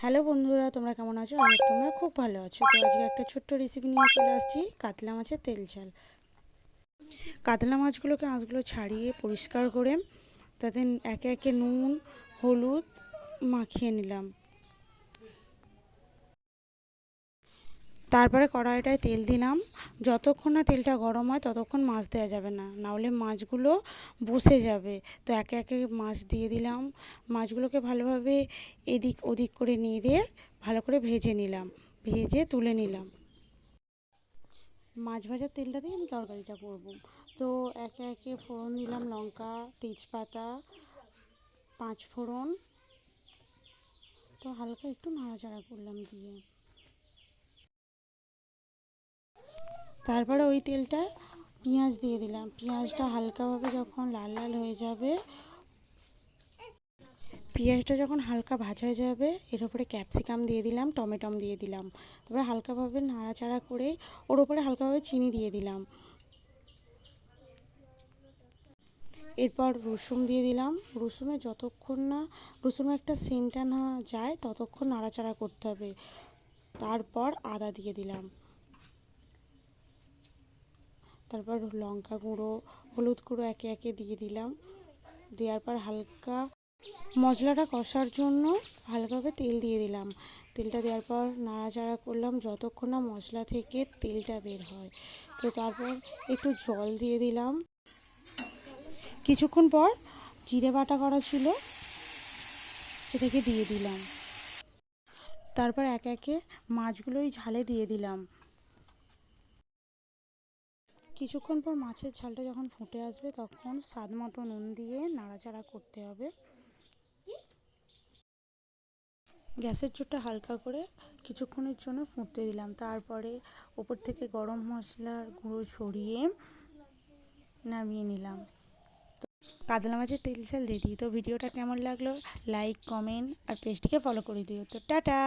Hello বন্ধুরা, তোমরা কেমন আছো? আমি তোমরা খুব ভালো আছো। তো আজকে একটা ছোট্ট রেসিপি নিয়ে চলে আসছি, কাতলা মাছের তেল ঝাল। কাতলা মাছগুলোকে আঁশগুলো ছাড়িয়ে পরিষ্কার করে তাতে একে একে নুন, হলুদ মাখিয়ে নিলাম। তারপরে কড়াইটায় তেল দিলাম। যতক্ষণ না তেলটা গরম হয়, ততক্ষণ মাছ দেওয়া যাবে না। নাহলে মাছগুলো বসে যাবে। তো একে একে মাছ দিয়ে দিলাম। মাছগুলোকে ভালোভাবে এদিক ওদিক করে নেড়ে ভালো করে ভেজে নিলাম। ভেজে তুলে নিলাম। মাছ ভাজার তেলটা দিয়ে আমি তরকারিটা করব। তো একে একে ফোড়ন দিলাম লঙ্কা, তেজপাতা পাঁচ ফোড়ন তো হালকা একটু নাড়াচাড়া করলাম দিয়ে। তারপরে ওই তেলটা পেঁয়াজ দিয়ে দিলাম। পেঁয়াজটা হালকাভাবে যখন লাল লাল হয়ে যাবে, পেঁয়াজটা যখন হালকা ভাজা হয়ে যাবে, এর উপরে ক্যাপসিকাম দিয়ে দিলাম, টমেটম দিয়ে দিলাম। তারপরে হালকাভাবে নাড়াচাড়া করে ওর উপরে হালকাভাবে চিনি দিয়ে দিলাম। এরপর রসুন দিয়ে দিলাম। রসুনে যতক্ষণ না, রসুনের একটা সেন্টটা না যায়, ততক্ষণ নাড়াচাড়া করতে হবে। তারপর আদা দিয়ে দিলাম। তারপর লঙ্কা গুঁড়ো, হলুদ গুঁড়ো একে একে দিয়ে দিলাম। দেওয়ার পর হালকা মশলাটা কষার জন্য হালকাভাবে তেল দিয়ে দিলাম। তেলটা দেওয়ার পর নাড়াচাড়া করলাম যতক্ষণ না মশলা থেকে তেলটা বের হয়। তো তারপর একটু জল দিয়ে দিলাম। কিছুক্ষণ পর জিরে বাটা করা ছিল, সেটাকে দিয়ে দিলাম। তারপর একে একে মাছগুলো ওই ঝালে দিয়ে দিলাম। কিছুক্ষণ পর মাছের ঝালটা যখন ফুটে আসবে তখন স্বাদ মতো নুন দিয়ে নাড়াচাড়া করতে হবে। গ্যাসের চোটটা হালকা করে কিছুক্ষণের জন্য ফুটতে দিলাম। তারপরে ওপর থেকে গরম মশলার গুঁড়ো ছড়িয়ে নামিয়ে নিলাম। তো কাতলা মাছের তেল ঝাল রেডি তো ভিডিওটা কেমন লাগল? লাইক কমেন্ট আর পেজটিকে ফলো করে দিও। তো টাটা!